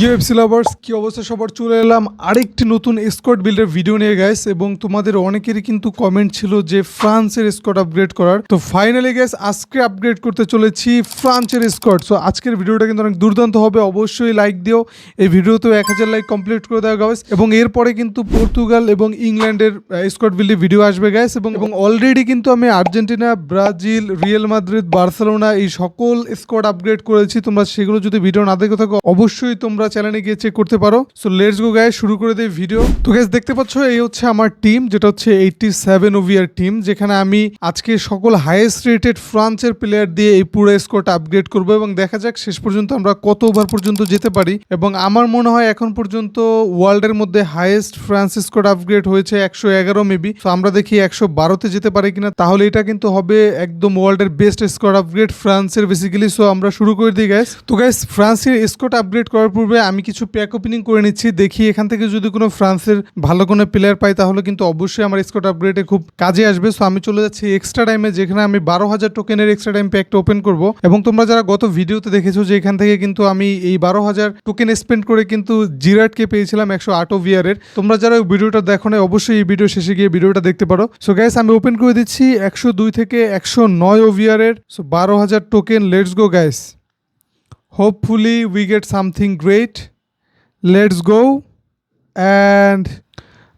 UFC lovers কি অবস্থা সবার? চলে এলাম আরেকটি নতুন স্কোয়াড বিল্ডের ভিডিও নিয়ে গ্যাস এবং তোমাদের অনেকেরই কিন্তু কমেন্ট ছিল যে ফ্রান্সের স্কোয়াড আপগ্রেড করার। তো ফাইনালি গ্যাস আজকে আপগ্রেড করতে চলেছি ফ্রান্সের স্কোয়াড সো আজকের ভিডিওটা কিন্তু অনেক দুর্দান্ত হবে, অবশ্যই লাইক দিও। এই ভিডিওতেও এক হাজার লাইক কমপ্লিট করে দেওয়া গ্যাস এবং এরপরে কিন্তু পর্তুগাল এবং ইংল্যান্ডের স্কোয়াড বিল্ডের ভিডিও আসবে গ্যাস এবং এবং অলরেডি কিন্তু আমি Argentina, Brazil, Real Madrid, Barcelona এই সকল স্কোয়াড আপগ্রেড করেছি। তোমরা সেগুলো যদি ভিডিও না দেখে থাকো, অবশ্যই তোমরা চ্যানেলে গিয়ে চেক করতে পারো। সো লেটস গো গায়ে শুরু করে দেই ভিডিও তো গ্যাস দেখতে পাচ্ছ, এই হচ্ছে আমার টিম যেটা হচ্ছে এইটটি সেভেন ওভিয়ার টিম যেখানে আমি আজকে সকল হাইয়েস্ট রেটেড ফ্রান্সের প্লেয়ার দিয়ে এই পুরো স্কোয়াড আপগ্রেড করব এবং দেখা যাক শেষ পর্যন্ত আমরা কত ওভার পর্যন্ত যেতে পারি। এবং আমার মনে হয় এখন পর্যন্ত ওয়ার্ল্ডের মধ্যে হাইয়েস্ট ফ্রান্স স্কোয়াড আপগ্রেড হয়েছে একশো এগারো মেবি তো আমরা দেখি একশো বারোতে যেতে পারি কিনা। তাহলে এটা কিন্তু হবে একদম ওয়ার্ল্ডের বেস্ট স্কোয়াড আপগ্রেড ফ্রান্সের বেসিক্যালি সো আমরা শুরু করে দিই গ্যাস তো গ্যাস ফ্রান্সের স্কোয়াড আপগ্রেড করার পূর্বে আমি কিছু প্যাক ওপেনিং করে নিচ্ছি। দেখি এখান থেকে যদি কোনো ফ্রান্সের ভালো কোনো প্লেয়ার পাই, তাহলে কিন্তু অবশ্যই আমার স্কোয়াড আপগ্রেডে খুব কাজে আসবে। সো আমি চলে যাচ্ছি এক্সট্রা টাইমে যেখানে আমি বারো হাজার টোকেনের এক্সট্রা টাইম প্যাকটা ওপেন করব। এবং তোমরা যারা গত ভিডিওতে দেখেছ যে এখান থেকে কিন্তু আমি এই বারো হাজার টোকেন স্পেন্ড করে কিন্তু জিরাটকে পেয়েছিলাম একশো আট ওভিয়ারের তোমরা যারা ভিডিওটা দেখো না অবশ্যই এই ভিডিও শেষে গিয়ে ভিডিওটা দেখতে পারো। সো গ্যাস আমি ওপেন করে দিচ্ছি একশো দুই থেকে একশো নয় ওভিয়ারের সো বারো হাজার token let's go guys hopefully we get something great. Let's go. And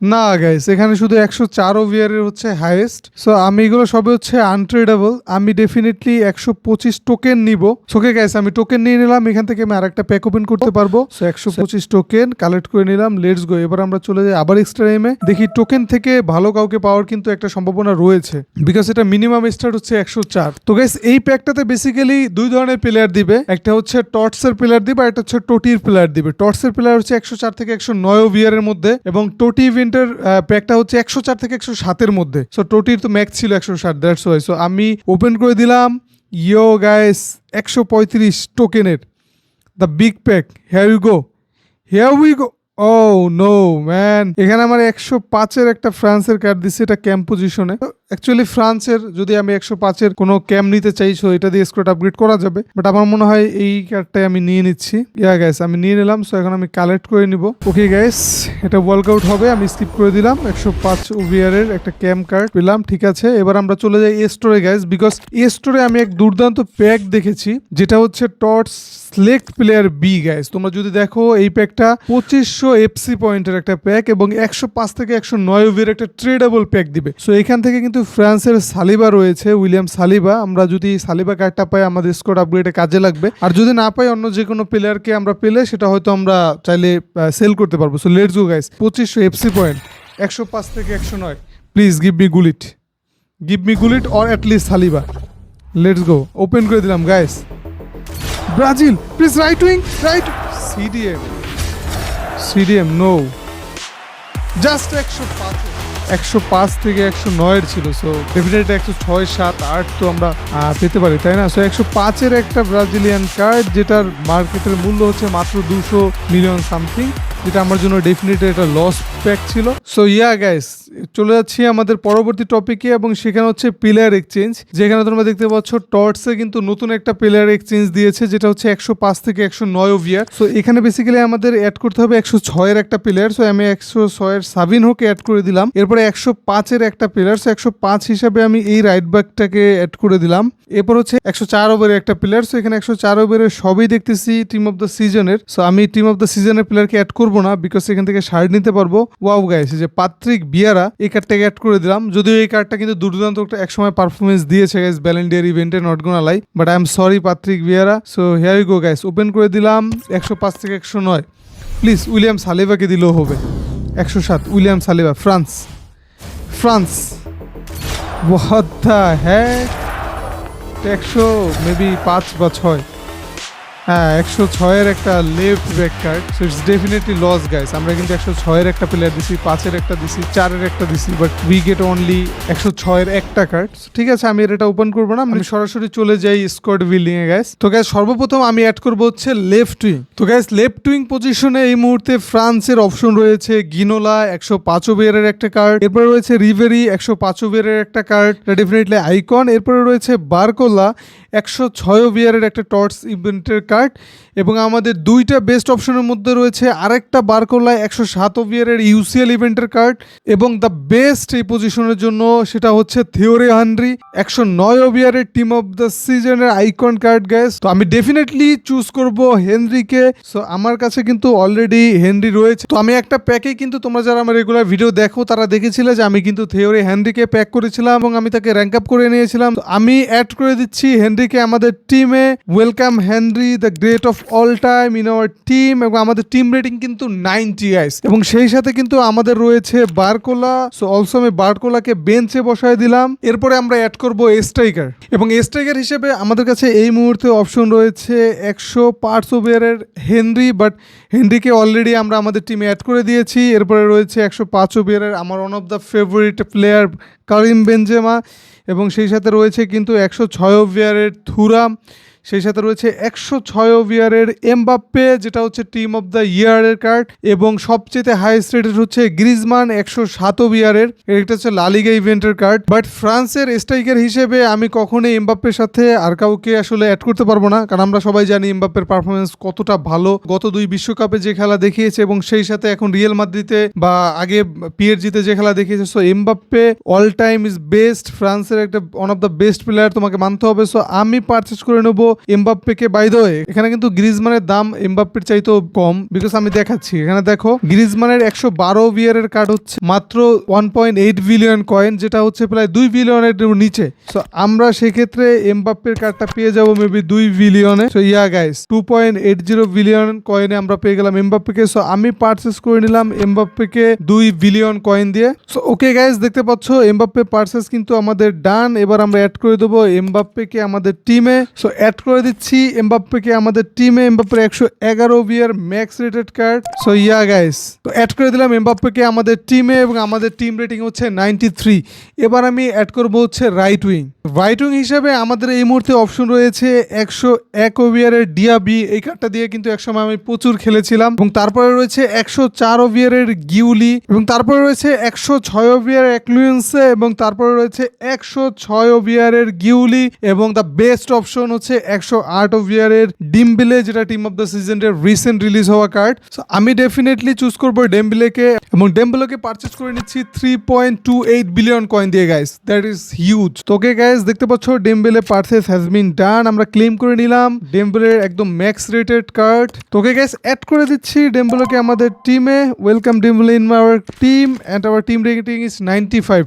না গাইস এখানে শুধু একশো চার ওভিয়ারের হচ্ছে হাইয়েস্ট সো আমি এগুলো সবই হচ্ছে আনট্রেডেবল আমি ডেফিনেটলি একশো পঁচিশ টোকেন নিব। সোকে গাইস আমি টোকেন নিয়ে নিলাম। এখান থেকে আমি আরেকটা প্যাক ওপেন করতে পারব। সো একশো পঁচিশ টোকেন কালেক্ট করে নিলাম। লেটস গো এবার আমরা চলে যাই আবার এক্সট্রা টাইমে দেখি টোকেন থেকে ভালো কাউকে পাওয়ার কিন্তু একটা সম্ভাবনা রয়েছে। বিকজ এটা মিনিমাম স্টার্ট হচ্ছে একশো চার। তো গাইস এই প্যাকটাতে বেসিক্যালি দুই ধরনের প্লেয়ার দিবে। একটা হচ্ছে টর্চের প্লেয়ার দিবে আর একটা হচ্ছে টোটির প্লেয়ার দিবে। টর্চের প্লেয়ার হচ্ছে একশো চার থেকে একশো নয় ওভিয়ারের মধ্যে। এবং টোটি ইভেন্টের প্যাকটা হচ্ছে একশো চার থেকে একশো সাতের মধ্যে। সো টোটির তো ম্যাক্স ছিল একশো ষাট দ্যাটস ওয়াই সো আমি ওপেন করে দিলাম। ইয়ো গাইস একশো পঁয়ত্রিশ টোকেনের the big pack here you go here we go oh no man এখানে আমার একশো পাঁচের একটা ফ্রান্সের কার্ড দিচ্ছে, এটা ক্যাম্প পজিশনে অ্যাকচুয়ালি ফ্রান্সের যদি আমি একশো পাঁচের কোনো ক্যাম্প নিতে চাইছো এটা দিয়ে স্কোয়াড আপগ্রেড করা যাবে। বাট আমার মনে হয় এই কার্ডটাই আমি নিয়ে নিচ্ছি। ইয়া গ্যাস আমি নিয়ে নিলাম সো এখন আমি কালেক্ট করে নিব। ওকে গ্যাস এটা ওয়ার্কআউট হবে, আমি স্কিপ করে দিলাম। একশো পাঁচ ওভিয়ারের একটা ক্যাম্প কার্ড পেলাম, ঠিক আছে। এবার আমরা চলে যাই এ স্টোরে গ্যাস বিকজ এ স্টোরে আমি এক দুর্দান্ত প্যাক দেখেছি, যেটা হচ্ছে torch select player B guys তোমরা যদি দেখো, এই প্যাকটা পঁচিশশো এফসি পয়েন্টের একটা প্যাক এবং একশো পাঁচ থেকে একশো নয় ওভিয়ার একটা ট্রেডেবল প্যাক দিবে। সো এখান থেকে কিন্তু ফ্রান্সের সালিবা রয়েছে, উইলিয়াম সালিবা, আমরা যদি সালিবা কার্ডটা পাই, আমাদের স্কোর আপগ্রেডে কাজে লাগবে। আর যদি না পাই, অন্য যে কোনো প্লেয়ারকে আমরা পেলে সেটা হয়তো আমরা চাইলে সেল করতে পারব। সো লেটস গো গাইস পঁচিশশো এফসি পয়েন্ট একশো পাঁচ থেকে একশো নয়। Please give me Gullit give me Gullit or at least Saliba. Let's go open করে দিলাম guys Brazil please right wing right CDM CDM no just একশো পাঁচ। একশো পাঁচ থেকে একশো নয়ের ছিল সো ডেফিনেটলি একশো ছয়, সাত, আট তো আমরা পেতে পারি, তাই না? সো একশো পাঁচের একটা ব্রাজিলিয়ান কার্ড যেটার মার্কেটের মূল্য হচ্ছে মাত্র দুশো মিলিয়ন সামথিং যেটা আমার জন্য ডেফিনেটলি একটা লস প্যাক ছিল। সো ইয়া গাইস চলে যাচ্ছি আমাদের পরবর্তী টপিকে এবং সেখানে হচ্ছে প্লেয়ার এক্সচেঞ্জ যেখানে তোমরা দেখতে পাচ্ছ টর্চে কিন্তু নতুন একটা প্লেয়ার এক্সচেঞ্জ দিয়েছে, যেটা হচ্ছে একশো পাঁচ থেকে একশো নয় ওভিয়ার সো এখানে বেসিক্যালি আমাদের অ্যাড করতে হবে একশো ছয়ের একটা প্লেয়ার সো আমি একশো ছয়ের সাবিন হোকে অ্যাড করে দিলাম। এরপরে একশো পাঁচের একটা প্লেয়ার সো একশো পাঁচ হিসাবে আমি এই রাইট ব্যাকটাকে অ্যাড করে দিলাম। এরপর হচ্ছে একশো চার ওভারের একটা প্লেয়ার সো এখানে একশো চার ওভারের সবই দেখতেছি টিম অফ দ্য সিজনের সো আমি টিম অফ দ্য সিজনের প্লেয়ারকে অ্যাড করব। না বিকজ এখান থেকে শার্ট নিতে পারব। ওয়াও গাইস যে পাত্রিক বিয়ারা এই কার্ডটাকে অ্যাড করে দিলাম। যদিও এই কার্ডটা কিন্তু দুর্দান্ত একটা একসময় পারফরমেন্স দিয়েছে গাইস ব্যালেন্ডিয়ার ইভেন্টে not gonna lie but I am sorry Patrick Vieira so here go guys open করে দিলাম। একশো পাঁচ থেকে একশো নয়। প্লিজ উইলিয়াম সালেভাকে দিলেও হবে। একশো সাত উইলিয়াম সালেভা ফ্রান্স ফ্রান্স হ্যাক একশো মেবি পাঁচ বা ছয়। হ্যাঁ একশো ছয়ের একটা left back card so it's definitely loss guys আমরা কিন্তু একশো ছয়ের একটা প্লেয়ার দিছি, পাঁচের একটা দিছি, চারের একটা দিছি বাট উই গেট অনলি একশো ছয়ের একটা কার্ড ঠিক আছে, আমি এটা ওপেন করব না, আমি সরাসরি চলে যাই স্কোয়াড বিল্ডিং এ গাইস তো গাইস সর্বপ্রথম আমি অ্যাড করব হচ্ছে লেফট উইং তো গাইস লেফট উইং পজিশনে এই মুহূর্তে ফ্রান্সের অপশন রয়েছে গিনোলা একশো পাঁচ ওভারের একটা কার্ড এরপরে রয়েছে রিভেরি একশো পাঁচ ওভারের একটা কার্ড ডেফিনেটলি আইকন এরপরে রয়েছে বারকোলা একশো ছয় ওভিয়ারের একটা টর্চ ইভেন্টের কার্ড কার্ড এবং আমাদের দুইটা বেস্ট অপশনের মধ্যে রয়েছে আরেকটা বারকোলায় একশো সাত ওভিয়ারের ইউসিএল ইভেন্টের কার্ড এবং দ্য বেস্ট এই পজিশনের জন্য সেটা হচ্ছে থিওরি হানরি একশো নয় ওভিয়ারের টিম অফ দ্য সিজনের আইকন কার্ড গ্যাস তো আমি ডেফিনেটলি চুজ করব হেনরিকে সো আমার কাছে কিন্তু অলরেডি হেনরি রয়েছে। তো আমি একটা প্যাকে কিন্তু তোমরা যারা আমার রেগুলার ভিডিও দেখো, তারা দেখেছিলে যে আমি কিন্তু থিওরি হেনরিকে প্যাক করেছিলাম এবং আমি তাকে র্যাঙ্ক আপ করে নিয়েছিলাম। আমি অ্যাড করে দিচ্ছি হেনরিকে আমাদের টিমে welcome Henry the great of all time in our team এবং আমাদের টিম রেটিং কিন্তু নাইনটি আইস এবং সেই সাথে কিন্তু আমাদের রয়েছে বারকোলা সো অলসো আমি বারকোলাকে বেঞ্চে বসায় দিলাম। এরপরে আমরা অ্যাড করব স্ট্রাইকার এবং স্ট্রাইকার হিসেবে আমাদের কাছে এই মুহূর্তে অপশন রয়েছে একশো পার্টস ওভারের হেনরি বাট হেনরিকে অলরেডি আমরা আমাদের টিমে অ্যাড করে দিয়েছি। এরপরে রয়েছে একশো পাঁচ ওভারের আমার one of the favourite player Karim Benzema এবং সেই সাথে রয়েছে কিন্তু একশো ছয় ওভারের থুরাম সেই সাথে রয়েছে একশো ছয় ওভিয়ারের এমবাপ্পে, যেটা হচ্ছে টিম অফ দ্য ইয়ারের কার্ড এবং সবচেয়ে হাইস্ট রেটেড হচ্ছে গ্রিজমান একশো সাত ওভিয়ারের। এটা হচ্ছে লালিগা ইভেন্টের কার্ড বাট ফ্রান্সের স্ট্রাইকার হিসেবে আমি কখনোই এমবাপ্পের সাথে আর কাউকে আসলে অ্যাড করতে পারব না, কারণ আমরা সবাই জানি এমবাপ্পের পারফরমেন্স কতটা ভালো। গত দুই বিশ্বকাপে যে খেলা দেখিয়েছে, এবং সেই সাথে এখন রিয়েল মাদ্রিতে বা আগে পিএরজিতে যে খেলা দেখিয়েছে so Mbappe all time is best ফ্রান্সের একটা one of the best player তোমাকে মানতে হবে সো আমি পারচেস করে নেব এমবাপ্পেকে বাই দ্য এখানে কিন্তু গ্রিজমানের দাম এমবাপ্পের চাইতেও কম বিকজ আমি দেখাচ্ছি। এখানে দেখো গ্রিজমানের একশো বারো বিয়ারের কার্ড হচ্ছে মাত্র one point eight billion coin যেটা হচ্ছে প্রায় দুই বিলিয়নের নিচে। সো আমরা সেক্ষেত্রে এমবাপ্পের কার্ডটা পেয়ে যাব মেবি দুই বিলিয়নে। So yeah guys two point eight zero billion কয়েনে আমরা পেয়ে গেলাম এমবাপ্পেকে। সো আমি পার্চেস করে নিলাম এমবাপ্পেকে দুই বিলিয়ন কয়েন দিয়ে। সো ওকে গাইস দেখতে পাচ্ছ, এমবাপ্পে পার্চেস কিন্তু আমাদের ডান এবার আমরা অ্যাড করে দেবো এমবাপ্পেকে আমাদের টিমে সো অ্যাড করে দিচ্ছি। এমবাপ্পেকে আমাদের টিমে এমবাপ্পের একশো এগারো বিয়ার max rated card so yeah guys তো অ্যাড করে দিলাম এমবাপ্পেকে আমাদের টিমে এবং আমাদের টিম রেটিং হচ্ছে নাইনটি থ্রি এবার আমি অ্যাড করব হচ্ছে রাইট উইং রাইট উইং হিসাবে আমাদের এই মুহূর্তে অপশন রয়েছে একশো এক ওভিয়ারের ডিয়াবি এই কার্ডটা দিয়ে কিন্তু একসময় আমি প্রচুর খেলেছিলাম। এবং তারপরে রয়েছে একশো চার ওভিয়ারের গিউলি এবং তারপরে রয়েছে একশো ছয় ওভিয়ার অ্যাক্লুয়েন্সে এবং তারপরে রয়েছে একশো ছয় ওভিয়ারের গিউলি এবং দ্য বেস্ট অপশন হচ্ছে একশো আট ওভিয়ারের ডিমবিলে, যেটা টিম অফ দ্য সিজনের রিসেন্ট রিলিজ হওয়া কার্ড সো আমি ডেফিনেটলি চুজ করব ডেম্বিলেকে, এবং ডেম্বিলেকে পারচেস করে নিচ্ছি three point two eight billion coin দিয়ে গাইস দ্যাট ইজ হিউজ তোকে গাইস দেখতে পাচ্ছ, Dembele purchase has been done আমরা ক্লেম করে নিলাম। ডেম্বেলের একদম ম্যাক্স রেটেড কার্ড তোকে গাইস অ্যাড করে দিচ্ছি ডেম্বেলোকে আমাদের টিমে welcome Dembele in our team and our team rating is ninety five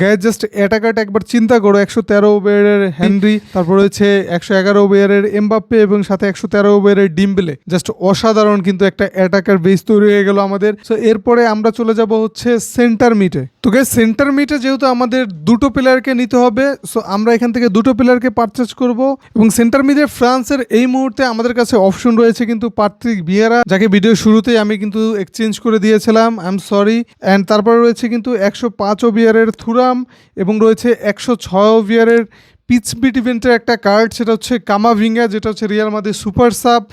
guys just অ্যাটাকারটা একবার চিন্তা করো, একশো তেরো ওভারের হেনরি তারপর রয়েছে একশো এগারো ওভারের এমবাপ্পে এবং সাথে একশো তেরো ওভারের ডিমবেলে। জাস্ট অসাধারণ কিন্তু একটা অ্যাটাকার বেস তৈরি হয়ে গেল আমাদের। সো এরপরে আমরা চলে যাব হচ্ছে সেন্টার মিটে। তো সেন্টার মিটে যেহেতু আমাদের দুটো প্লেয়ারকে নিতে হবে সো আমরা এখান থেকে দুটো প্লেয়ারকে পারচেস করব। এবং সেন্টার মিডে ফ্রান্সের এই মুহূর্তে আমাদের কাছে অপশন রয়েছে কিন্তু পাত্রিক ভিয়েরা, যাকে ভিডিও শুরুতেই আমি কিন্তু এক্সচেঞ্জ করে দিয়েছিলাম আই এম সরি অ্যান্ড তারপরে রয়েছে কিন্তু একশো পাঁচ ওভিয়ারের থুরাম এবং রয়েছে একশো ছয় ওভিয়ারের পিচবিট ইভেন্টের একটা কার্ড সেটা হচ্ছে কামাভিঙ্গা যেটা হচ্ছে রিয়াল মাদের সুপার সাপ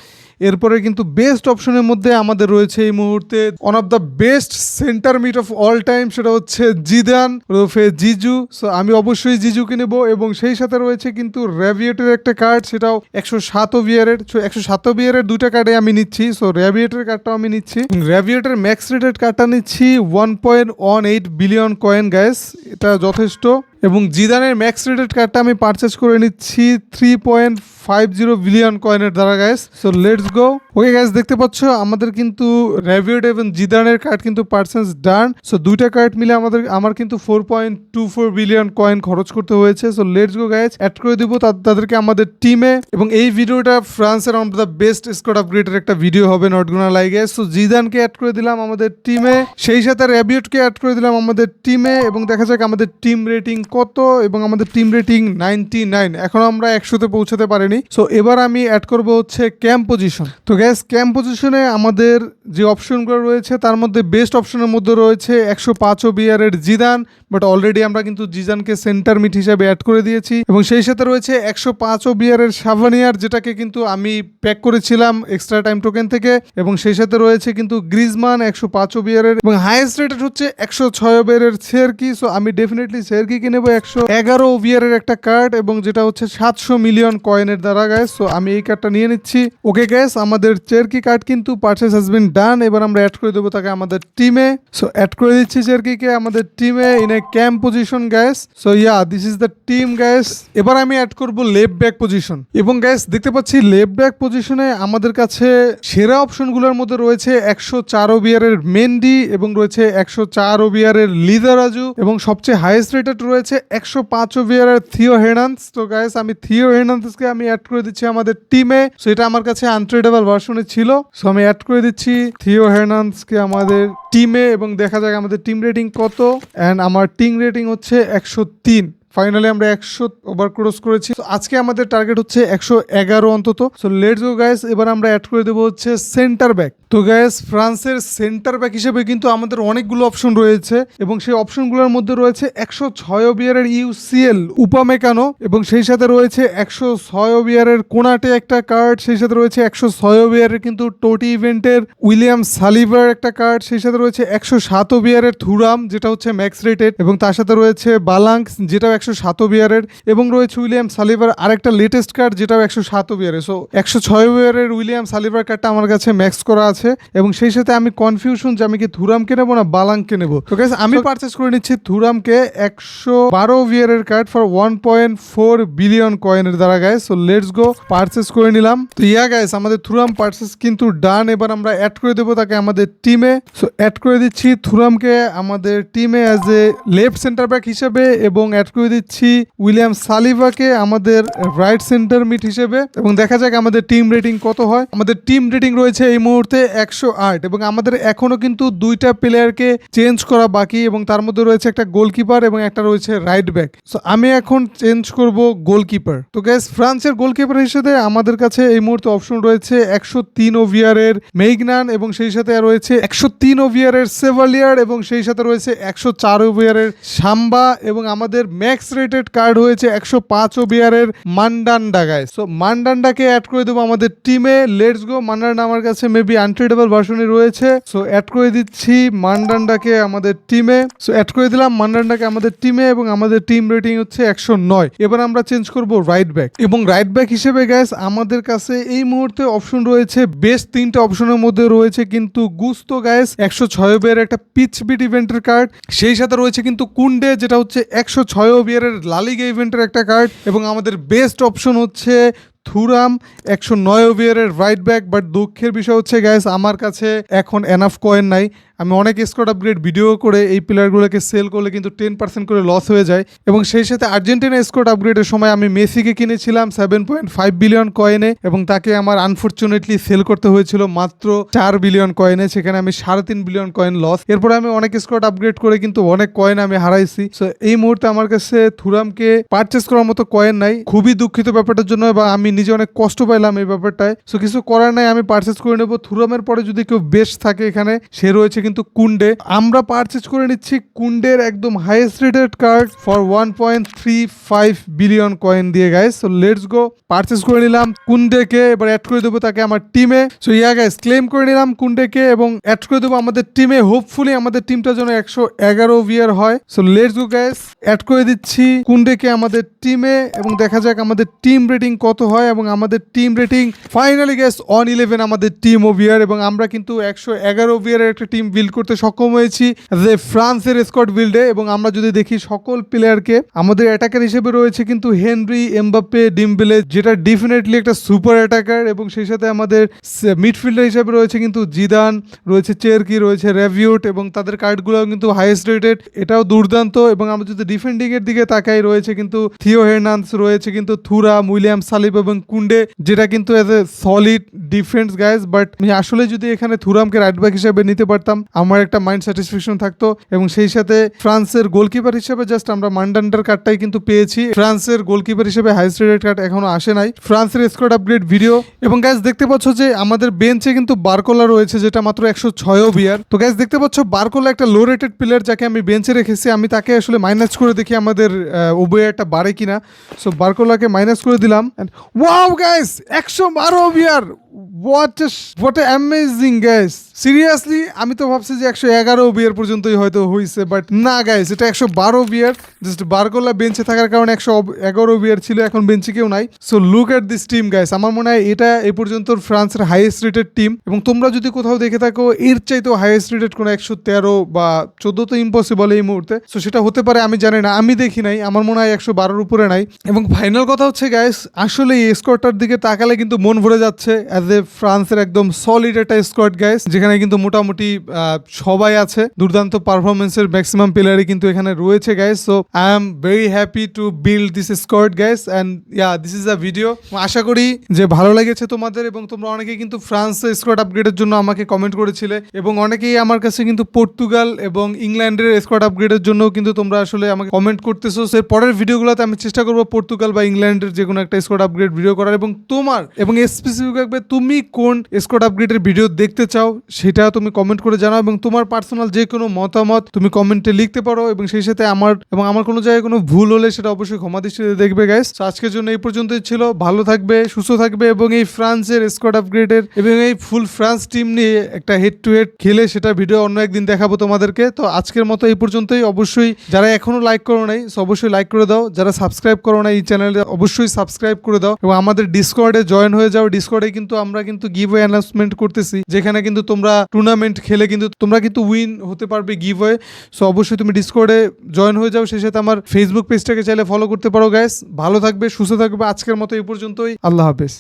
এরপরে কিন্তু বেস্ট অপশনের মধ্যে আমাদের রয়েছে এই মুহূর্তে one of the best centre mid of all time সেটা হচ্ছে জিদান ওরফে জিজু সো আমি অবশ্যই জিজুকে নেব এবং সেই সাথে রয়েছে কিন্তু র্যাভিয়েটের একটা কার্ড সেটাও একশো সাত বিয়ারের একশো সাত বিয়ারের দুইটা কার্ডে আমি নিচ্ছি। সো র্যাভিয়েটের কার্ডটাও আমি নিচ্ছি। র্যাভিয়েটের ম্যাক্স রেটেড কার্ডটা নিচ্ছি one point one eight billion coin guys এটা যথেষ্ট। এবং জিদানের ম্যাক্স রেটেড কার্ডটা আমি পারচেস করে নিচ্ছি three point five zero billion কয়েনের দ্বারা guys so let's go okay guys দেখতে পাচ্ছ, আমাদের কিন্তু র্যাভিয়েট এবং জিদানের কার্ড কিন্তু পার্সেন্স ডান সো দুইটা কার্ড মিলে আমাদের, আমার কিন্তু four point two four billion coin খরচ করতে হয়েছে। So let's go guys add করে দিব তাদেরকে আমাদের টিমে এবং এই ভিডিওটা ফ্রান্সের অন দ্য বেস্ট স্কোয়াড আপগ্রেডের একটা ভিডিও হবে নট গুনা লাইগে সো জিদানকে অ্যাড করে দিলাম আমাদের টিমে সেই সাথে র্যাবিয়েটকে অ্যাড করে দিলাম আমাদের টিমে এবং দেখা যাক আমাদের টিম রেটিং কত এবং আমাদের টিম রেটিং নাইনটি নাইন এখন আমরা একশোতে পৌঁছাতে পারিনি। সো এবার আমি অ্যাড করব হচ্ছে ক্যাম্প পজিশন তো গ্যাস ক্যাম্প পজিশনে আমাদের যে অপশনগুলো রয়েছে, তার মধ্যে বেস্ট অপশনের মধ্যে রয়েছে একশো পাঁচ বিয়ারের জিদান বাট অলরেডি আমরা কিন্তু জিজানকে সেন্টার মিট হিসাবে অ্যাড করে দিয়েছি। এবং সেই সাথে রয়েছে একশো পাঁচ বিয়ারের সাভানিয়ার, যেটাকে কিন্তু আমি প্যাক করেছিলাম এক্সট্রা টাইম টোকেন থেকে। এবং সেই সাথে রয়েছে কিন্তু গ্রিজমান একশো পাঁচ বিয়ারের এবং হাইয়েস্ট রেটেড হচ্ছে একশো ছয় বিয়ারের সেরকি সো আমি ডেফিনেটলি সেরকিকে নেব একশো এগারো বিয়ারের একটা কার্ড এবং যেটা হচ্ছে সাতশো মিলিয়ন কয়েনের দ্বারা গ্যাস সো আমি এই কার্ডটা নিয়ে নিচ্ছি। ওকে গ্যাস আমাদের চেরকি কার্ড কিন্তু পারচেস হ্যাজ বিন ডান এবার আমরা অ্যাড করে দেবো তাকে আমাদের টিমে সো অ্যাড করে দিচ্ছি চেরকিকে আমাদের টিমে in a camp position guys so yeah this is the team guys এবার আমি অ্যাড করব লেফট ব্যাক পজিশন এবং গ্যাস দেখতে পাচ্ছি লেফট ব্যাক পজিশনে আমাদের কাছে সেরা অপশনগুলোর মধ্যে রয়েছে একশো চার বিয়ারের মেন্ডি এবং রয়েছে একশো চার বিয়ারের লিদারাজু এবং সবচেয়ে হাইয়েস্ট রেটেড রয়েছে একশো পাঁচ বিয়ারের থিও হেনান্স তো গ্যাস আমি থিও হেনান্সকে আমি অ্যাড করে দিচ্ছি আমাদের টিমে সো এটা আমার কাছে আনট্রেডেবল ভার্সনে ছিল। সো আমি অ্যাড করে দিচ্ছি। থিও হেনান্সকে আমাদের টিমে এবং দেখা যাক আমাদের টিম রেটিং কত। অ্যান্ড আমার টিম রেটিং হচ্ছে একশো তিন। ফাইনালি আমরা একশো ওভার ক্রস করেছি আজকে আমাদের টার্গেট হচ্ছে একশো এগারো অন্তত। সো লেটস গো গাইস এবার আমরা অ্যাড করে দেবো হচ্ছে সেন্টার ব্যাক তো গাইস ফ্রান্সের সেন্টার ব্যাক হিসেবে কিন্তু আমাদের অনেকগুলো অপশন রয়েছে এবং সেই অপশনগুলোর মধ্যে রয়েছে একশো ছয় বিয়ারের ইউসিএল উপামেকানো এবং সেই সাথে রয়েছে একশো ছয় বিয়ারের কোনাটে একটা কার্ড সেই সাথে রয়েছে একশো ছয় বিয়ারের কিন্তু টোটি ইভেন্টের উইলিয়াম সালিভার একটা কার্ড সেই সাথে রয়েছে একশো সাত বিয়ারের থুরাম যেটা হচ্ছে ম্যাক্স রেটেড এবং তার সাথে রয়েছে বালাংস যেটাও একশো সাত বিয়ারের এবং রয়েছে উইলিয়াম সালিভার আরেকটা লেটেস্ট কার্ড যেটাও একশো সাত বিয়ারের সো একশো ছয় বিয়ারের উইলিয়াম সালিভার কার্ডটা আমার কাছে ম্যাক্স করা আছে এবং সেই সাথে আমি কনফিউশন যে আমি কি থুরামকে নেব না বালাংকে নেব? তো guys, আমি পারচেস করে নিচ্ছি থুরামকে একশো বারো বিয়ারের card for one point four billion কয়েনের দ্বারা guys so let's go purchase করে নিলাম। তো ইয়া গাইস আমাদের থুরাম পারচেস কিন্তু ডান এবার আমরা অ্যাড করে দেবো তাকে আমাদের টিমে সো অ্যাড করে দিচ্ছি থুরামকে আমাদের টিমে as a left centre back হিসেবে এবং অ্যাড করে দিচ্ছি উইলিয়াম সালিভাকে আমাদের রাইট সেন্টার মিট হিসেবে। এবং দেখা যাক আমাদের টিম রেটিং কত হয়। আমাদের টিম রেটিং রয়েছে এই মুহূর্তে একশো আট। এবং আমাদের এখনও কিন্তু দুইটা প্লেয়ারকে চেঞ্জ করা বাকি এবং তার মধ্যে রয়েছে একটা গোলকিপার এবং একটা রয়েছে রাইট ব্যাক। সো আমি এখন চেঞ্জ করব গোলকিপার। তো গ্যাস ফ্রান্সের গোলকিপার হিসেবে আমাদের কাছে এই মুহূর্তে অপশন রয়েছে একশো তিন ওভিয়ারের মেঘনান এবং সেই সাথে রয়েছে একশো তিন ওভিয়ারের সেভালিয়ার এবং সেই সাথে রয়েছে একশো চার ওভিয়ারের সাম্বা এবং আমাদের ম্যাক্স রেটেড কার্ড হয়েছে একশো পাঁচ ওভিয়ারের মান্ডান্ডা গায়ে সো মান্ডান্ডাকে অ্যাড করে দেবো আমাদের টিমে লেটস গো মান্ডান্ডা আমার কাছে মেবি আনট্রেডেবল ভার্সনে রয়েছে। সো অ্যাড করে দিচ্ছি মান্ডান্ডাকে আমাদের টিমে সো অ্যাড করে দিলাম মান্ডান্ডাকে আমাদের টিমে এবং আমাদের টিম রেটিং হচ্ছে একশো নয়। এবার আমরা চেঞ্জ করব রাইট ব্যাক এবং রাইট ব্যাক হিসেবে গ্যাস আমাদের কাছে এই মুহূর্তে অপশন রয়েছে। বেস্ট তিনটা অপশনের মধ্যে রয়েছে কিন্তু গুস্তো গ্যাস একশো ছয় বিয়ারের একটা পিচ বিট ইভেন্টের কার্ড সেই সাথে রয়েছে কিন্তু কুন্ডে যেটা হচ্ছে একশো ছয় বিয়ারের লালিগা ইভেন্টের একটা কার্ড এবং আমাদের বেস্ট অপশন হচ্ছে থুরাম, একশো নয় ওভিয়ারের রাইট ব্যাক বাট দুঃখের বিষয় হচ্ছে গ্যাস আমার কাছে এখন এনাফ কয়েন নাই। আমি অনেক স্কট আপগ্রেড ভিডিও করে এই প্লেয়ারগুলোকে সেল করলে কিন্তু টেন পার্সেন্ট করে লস হয়ে যায়। এবং সেই সাথে আর্জেন্টিনা স্কট আপগ্রেডের সময় আমি মেসিকে কিনেছিলাম সেভেন পয়েন্ট ফাইভ বিলিয়ন কয়েনে এবং তাকে আমার আনফর্চুনেটলি সেল করতে হয়েছিল মাত্র চার বিলিয়ন কয়েনে সেখানে আমি সাড়ে তিন বিলিয়ন কয়েন লস এরপরে আমি অনেক স্কট আপগ্রেড করে কিন্তু অনেক কয়েন আমি হারাইছি। সো এই মুহূর্তে আমার কাছে থুরামকে পারচেস করার মতো কয়েন নাই। খুবই দুঃখিত ব্যাপারটার জন্য বা আমি নিজে অনেক কষ্ট পাইলাম এই ব্যাপারটায়। সো কিছু করার নাই, আমি পারচেস করে নেব। থুরামের পরে যদি কেউ বেস্ট থাকে এখানে, সে রয়েছে কিন্তু কুন্ডে আমরা পারচেস করে নিচ্ছি কুন্ডের একদম highest rated card for one point three five billion coin দিয়ে guys so let's go purchase করে নিলাম কুন্ডেকে এবার অ্যাড করে দেবো তাকে আমার টিমে সো ইয়া গাইস ক্লেম করে নিলাম কুন্ডেকে এবং অ্যাড করে দেবো আমাদের টিমে হোপফুলি আমাদের টিমটা যেন একশো এগারো ভিয়ার হয়। So let's go guys add করে দিচ্ছি কুন্ডেকে আমাদের টিমে এবং দেখা যাক আমাদের টিম রেটিং কত হয়। এবং আমাদের team rating finally guys on eleven আমাদের টিম ওভিয়ার এবং আমরা কিন্তু একশো এগারো ওভিয়ারের একটা টিম বিল্ড করতে সক্ষম হয়েছি যে ফ্রান্সের স্কট বিল্ডে এবং আমরা যদি দেখি সকল প্লেয়ারকে আমাদের অ্যাটাকার হিসেবে রয়েছে কিন্তু হেনরি এমবাপ্পে ডিমবেলে যেটা ডেফিনেটলি একটা সুপার অ্যাটাকার এবং সেই সাথে আমাদের মিডফিল্ডার হিসেবে রয়েছে কিন্তু জিদান রয়েছে চেরকি রয়েছে রেভিউট এবং তাদের কার্ডগুলো কিন্তু হাইয়েস্ট রেটেড এটাও দুর্দান্ত এবং আমরা যদি ডিফেন্ডিং এর দিকে তাকাই রয়েছে কিন্তু থিও হেরনান্স রয়েছে কিন্তু থুরা উইলিয়াম সালিব এবং এবং কুন্ডে যেটা কিন্তু as a solid defence guys but আমি আসলে যদি এখানে থুরামকে রাইট ব্যাক হিসেবে নিতে পারতাম, আমার একটা মাইন্ড স্যাটিসফ্যাকশন থাকতো। এবং সেই সাথে ফ্রান্সের গোলকিপার হিসেবে জাস্ট আমরা মান্ডান্ডার কার্ডটাই কিন্তু পেয়েছি। ফ্রান্সের গোলকিপার হিসেবে হাইস্ট রেটেড কার্ড এখনও আসে নাই। ফ্রান্সের স্কোয়াড আপগ্রেড ভিডিও এবং গ্যাস দেখতে পাচ্ছ যে আমাদের বেঞ্চে কিন্তু বারকোলা রয়েছে, যেটা মাত্র একশো ছয়ও বিয়ার তো গ্যাস দেখতে পাচ্ছ বারকোলা একটা লো রেটেড প্লেয়ার যাকে আমি বেঞ্চে রেখেছি। আমি তাকে আসলে মাইনাস করে দেখি আমাদের ওবেয়ারটা বাড়ে কিনা। সো বারকোলাকে মাইনাস করে দিলাম। ওয়াও গাইস একশো বারো বিয়ার what what amazing guys seriously আমি তো ভাবছি যে একশো এগারো বিয়ার পর্যন্তই হয়তো হয়েছে বাট না গাইস এটা একশো বারো বিয়ার। জাস্ট বারকোলা বেঞ্চে থাকার কারণে একশো এগারো বিয়ার ছিল, এখন বেঞ্চে কেউ নাই। So look at this team guys আমার মনে হয় এটা এই পর্যন্ত ফ্রান্সের হাইয়েস্ট রেটেড টিম এবং তোমরা যদি কোথাও দেখে থাকো, এর চাইতেও হাইয়েস্ট রেটেড কোনো একশো তেরো বা চোদ্দ তো ইম্পসিবল এই মুহূর্তে। সো সেটা হতে পারে, আমি জানি না, আমি দেখি নাই, আমার মনে হয় একশো বারোর উপরে নাই। এবং ফাইনাল কথা হচ্ছে গাইস আসলে এই স্কোয়াডটার দিকে তাকালে কিন্তু মন ভরে যাচ্ছে অ্যাজ এ ফ্রান্সের একদম সলিড একটা স্কোয়াড গাইস যেখানে কিন্তু মোটামুটি সবাই আছে। দুর্দান্ত পারফরমেন্সের ম্যাক্সিমাম প্লেয়ারই কিন্তু এখানে রয়েছে guys so I am very happy to build this squad guys and yeah this is a video আশা করি যে ভালো লেগেছে তোমাদের এবং তোমরা অনেকেই কিন্তু ফ্রান্স স্কোয়াড আপগ্রেডের জন্য আমাকে কমেন্ট করেছিলে এবং অনেকেই আমার কাছে কিন্তু পর্তুগাল এবং ইংল্যান্ডের স্কোয়াড আপগ্রেডের জন্য কিন্তু তোমরা আসলে আমাকে কমেন্ট করতেছো। সে পরের ভিডিওগুলোতে আমি চেষ্টা করব পর্তুগাল বা ইংল্যান্ডের যে কোনো একটা স্কোয়াড আপগ্রেড ভিডিও করার এবং তোমার এবং স্পেসিফিকভাবে তুমি কোন স্কোয়াড আপগ্রেডের ভিডিও দেখতে চাও, সেটা তুমি কমেন্ট করে জানাও এবং তোমার পার্সোনাল যে কোনো মতামত তুমি কমেন্টে লিখতে পারো এবং সেই সাথে আমার এবং আমার কোনো জায়গায় কোনো ভুল হলে সেটা অবশ্যই ক্ষমা দৃষ্টিতে দেখবে গাইস আজকের জন্য এই পর্যন্তই ছিল। ভালো থাকবে, সুস্থ থাকবে এবং এই ফ্রান্সের স্কোয়াড আপগ্রেডের এবং এই ফুল ফ্রান্স টিম নিয়ে একটা হেড টু হেড খেলে সেটা ভিডিও অন্য একদিন দেখাবো তোমাদেরকে। তো, আজকের মতো এই পর্যন্তই। অবশ্যই যারা এখনও লাইক করো নাই অবশ্যই লাইক করে দাও। যারা সাবস্ক্রাইব করো না এই চ্যানেলে অবশ্যই সাবস্ক্রাইব করে দাও এবং আমাদের ডিসকর্ডে জয়েন হয়ে যাও। ডিসকর্ডে কিন্তু আমরা কিন্তু গিভ অ্যানাউন্সমেন্ট করতেছি, যেখানে কিন্তু তোমরা টুর্নামেন্ট খেলে কিন্তু তোমরা কিন্তু উইন হতে পারবে গিভ ওয়ে সো অবশ্যই তুমি ডিসকর্ডে জয়েন হয়ে যাও, সেই সাথে আমার ফেসবুক পেজটাকে চাইলে ফলো করতে পারো গ্যাস ভালো থাকবে, সুস্থ থাকবে, আজকের মতো এই পর্যন্তই। আল্লাহ হাফেজ।